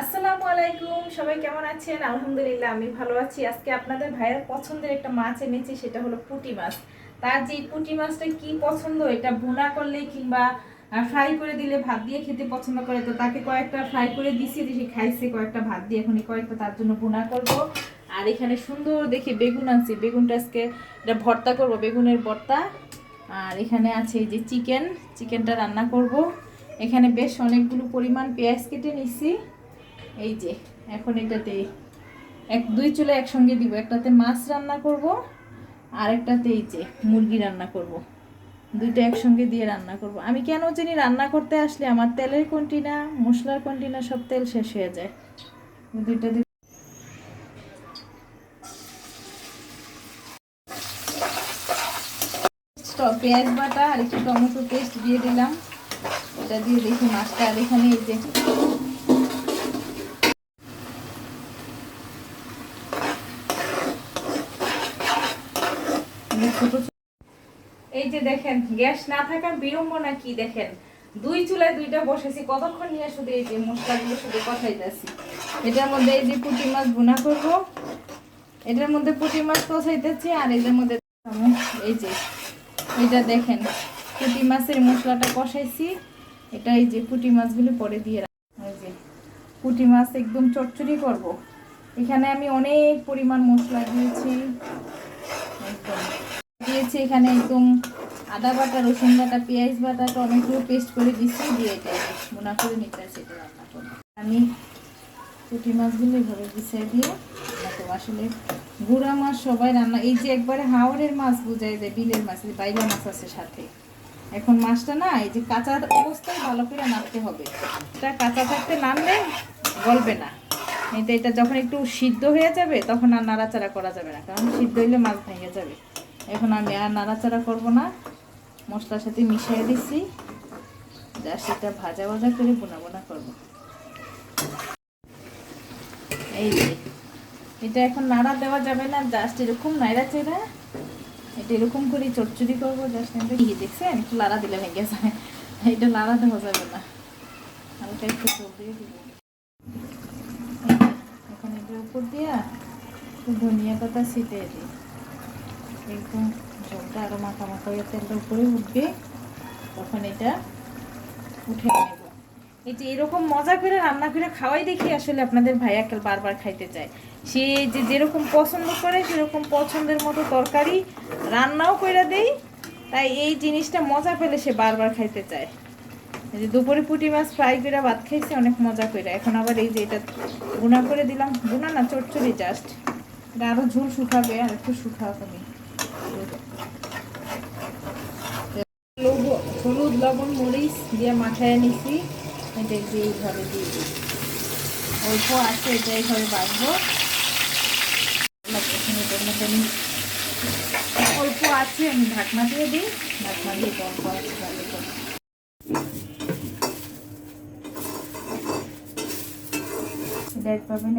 আসসালামু আলাইকুম, সবাই কেমন আছেন? আলহামদুলিল্লাহ, আমি ভালো আছি। আজকে আপনাদের ভাইয়ের পছন্দের একটা মাছ এনেছি, সেটা হলো পুঁটি মাছ। তার যে পুঁটি মাছটা কি পছন্দ, এটা ভুনা করলে কিংবা ফ্রাই করে দিলে ভাত দিয়ে খেতে পছন্দ করে, তো তাকে কয়েকটা ফ্রাই করে দিছি সে খাইছে কয়েকটা ভাত দিয়ে। এখন কয়েকটা তার জন্য ভুনা করব। আর এখানে সুন্দর দেখে বেগুন আনছি। বেগুনটা আজকে এটা ভর্তা করব, বেগুনের ভর্তা। আর এখানে আছে এই যে চিকেন। চিকেনটা রান্না করব। এখানে বেশ অনেকগুলো পরিমাণ পেঁয়াজ কেটে নিছি। এই যে, এখন এটাতে এক, দুই চুলে একসঙ্গে দিব। একটাতে মাছ রান্না করব আর একটাতে এই যে মুরগি রান্না করব। দুইটা একসঙ্গে দিয়ে রান্না করব। আমি কেন জানি রান্না করতে আসলে আমার তেলের কন্টিনা, মশলার কন্টিনা, সব তেল শেষ হয়ে যায়। দুইটা পেঁয়াজ বাটা আর একটু টমেটো পেস্ট দিয়ে দিলাম। এটা দিয়ে দেখি মাছটা আর এখানে এই যে মানে ছোট ছোট- এই যে দেখেন, গ্যাস না থাকার বিড়ম্বনা কি দেখেন? দুই চুলায় দুইটা বসেছি, কতক্ষণ নিয়ে শুধু এই যে মশলাগুলো শুধু কষাইতেছি? এটার মধ্যে এই যে পুঁটি মাছ ভুনা করব। এটার মধ্যে পুঁটি মাছ কষাইতেছি আর এটার মধ্যে এই যে, এটা দেখেন, পুঁটি মাছের মশলাটা কষাইছি। এটা এই যে পুঁটি মাছগুলো পরে দিয়ে। এই যে, পুঁটি মাছ একদম চচ্চড়ি করব। এখানে আমি অনেক পরিমাণ মশলা দিয়েছি। একদম দিয়েছি এখানে একদম আদা বাটা, রসুন বাটা, পেঁয়াজ বাটা টমেটো পেস্ট করে দিচ্ছি দিয়ে এটা মোনা করে নিতে আছে এটা রান্না করব। আমি পুঁটি মাছগুলো এভাবে বিছিয়ে দিয়ে করব আসলে গুঁড়া মাছ সবাই রান্না এই যে একবারে হাওড়ের মাছ বোঝায় যায়, বিলের মাছ বাইলা মাছ আছে সাথে। এখন মাছটা না, এই যে কাঁচা অবস্থায় ভালো করে নাড়তে হবে। এটা কাঁচা থাকতে নাড়লে গলবে না। এটা এটা যখন একটু সিদ্ধ হয়ে যাবে, তখন আর নাড়াচাড়া করা যাবে না, কারণ সিদ্ধ হইলে মাছ ভেঙে যাবে। এখন আমি আর নাড়াচাড়া করব না। মশলার সাথে মিশিয়ে দিচ্ছি যা সেটা ভাজা ভাজা করে বোনা বোনা করব। এই যে, এটা এখন নাড়া দেওয়া যাবে না জাস্ট এরকম নাইড়া চেড়া। এটা এরকম করে চচ্চড়ি করব জাস্ট দেখছেন? একটু লাড়া দিলে ভেঙে যায়। এটা লাড়া দেওয়া যাবে না। হালকা একটু চোখ দিয়ে দিব। এখন এটার উপর দিয়া ধনিয়া পাতা ছিটে দিই। একদম ঝোলটা আরও মাখা মাখা হয়ে তেলটা উপরে উঠবে। তখন এটা উঠে নেব। এই যে এরকম মজা করে রান্না করে খাওয়াই দেখি আসলে আপনাদের ভাইয়াকে বারবার খাইতে চায়। সে যে যেরকম পছন্দ করে, সেরকম পছন্দের মতো তরকারি রান্নাও করে দেই। তাই এই জিনিসটা মজা পেলে সে বারবার খাইতে চায়। এই যে দুপুরে পুঁটি মাছ ফ্রাই করে ভাত খাইছে, অনেক মজা করে এখন আবার এই যে এটা গুণা করে দিলাম। গুণা না, চটচড়ি জাস্ট এটা আরও ঝুল শুকাবে, আর একটু আমি লবণ হলুদ লবণ, মরিচ দিয়ে মাখায় নিছি। এটা দিয়ে এইভাবে দিয়ে দিই। অল্প আছে, এটা এইভাবে অল্প আছে, আমি ঢাকনা দিয়ে দিই। ঢাকনা দিয়ে অল্প আছে ভালো করে পাবেন